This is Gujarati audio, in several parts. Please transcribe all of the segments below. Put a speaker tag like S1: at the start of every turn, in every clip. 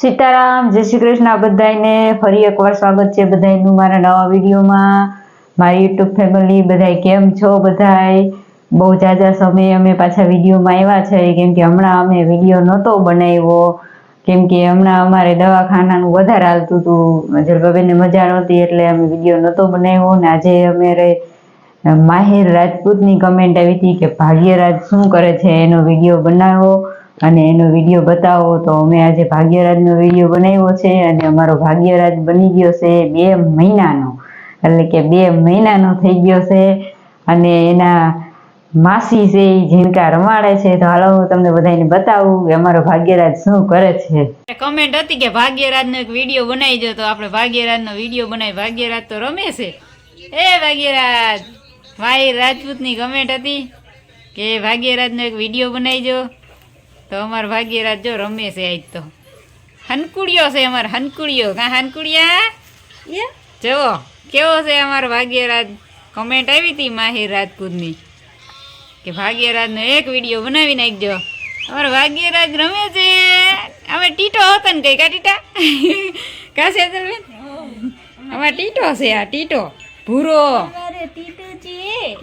S1: સીતારામ, જય શ્રી કૃષ્ણ. બધાને ફરી એકવાર સ્વાગત છે બધાનું મારા નવા વિડીયોમાં. મારી યુટ્યુબ ફેમિલી બધાય કેમ છો બધાય? બહુ જાજા સમયે અમે પાછા વિડીયોમાં આવ્યા છે. કેમ કે હમણાં અમે વીડિયો નહોતો બનાવ્યો. કેમ કે હમણાં અમારે દવાખાનાનું વધારે હાલતું હતું. જલબાબેનને મજા નહોતી એટલે અમે વીડિયો નહોતો બનાવ્યો. ને આજે અમે માહિર રાજપૂતની કમેન્ટ આવી હતી કે ભાગ્યરાજ શું કરે છે એનો વીડિયો બનાવો અને એનો વીડિયો બતાવો તો અમે આજે ભાગ્યરાજનો વીડિયો બનાવ્યો છે અને અમારો ભાગ્યરાજ બની ગયો છે બે મહિનાનો. એટલે કે બે મહિનાનો થઈ ગયો છે અને એના માસી છે એ ઝીણકા રમાડે છે. તો હાલો હું તમને બધાને બતાવું કે અમારો ભાગ્યરાજ શું કરે છે.
S2: કમેન્ટ હતી કે ભાગ્યરાજનો એક વીડિયો બનાવી દો તો આપણે ભાગ્યરાજનો વીડિયો બનાવી. ભાગ્યરાજ તો રમે છે. એ ભાગ્યરાજ ભાઈ રાજપૂતની કમેન્ટ હતી કે ભાગ્યરાજનો એક વીડિયો બનાવી દો. તો અમારો ભાગ્યરાજ જો રમે છે આજ તો. હનકુડિયો છે અમારો હનકુડિયો કાં હનકુડિયા જુઓ કેવો છે અમારો ભાગ્યરાજ કમેન્ટ આવી હતી માહિર રાજપૂતની કે ભાગ્યરાજનો એક વીડિયો બનાવી નાખજો. અમારો ભાગ્યરાજ રમે છે. અમે ટીટો હતો ને કઈ કા ટીટા? કા છે બેન અમારે ટીટો છે આ ટીટો. ભૂરો.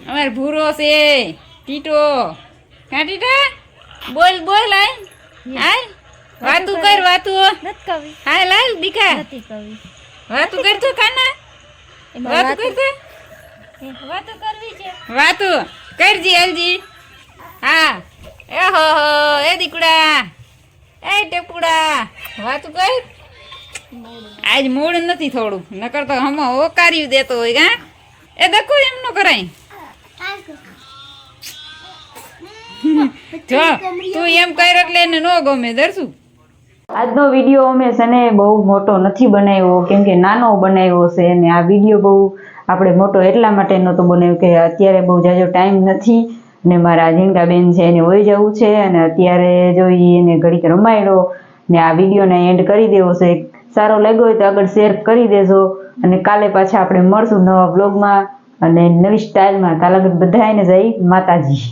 S2: અમારે ભૂરો છે. ટીટો. કા ટીટા? બોલ બોલ આય આય વાતું કર. વાતું હાય લાલ દીખા વાતું કરતો કાના? વાતું કરતો? વાતું કરજી એલજી. હા. એ હો હો એ દીકુડા. એ ટેપુડા. વાતું કર. આજ મૂડ નથી થોડું. નકર તો હમ ઓકાર્યું દેતો હોય ગા એ દકો એમ નો કરાય જો તું એમ કર એટલે એને નો ગમે દરશું
S1: આજનો વીડિયો અમે છે ને બહુ મોટો નથી બનાવ્યો કેમ કે નાનો બનાવ્યો છે અને આ વીડિયો બહુ આપણે મોટો એટલા માટે નહોતો બનાવ્યો કે અત્યારે બહુ જાજો ટાઈમ નથી ને મારા ઝીણકાબેન છે એને વહી જવું છે અને અત્યારે જો એને ઘડીક રમાયડો ને આ વિડીયોને એન્ડ કરી દેવો છે. સારો લાગ્યો હોય તો આગળ શેર કરી દેજો અને કાલે પાછા આપણે મળશું નવા બ્લોગમાં અને નવી સ્ટાઇલમાં. કાલે બધાને જઈ માતાજી.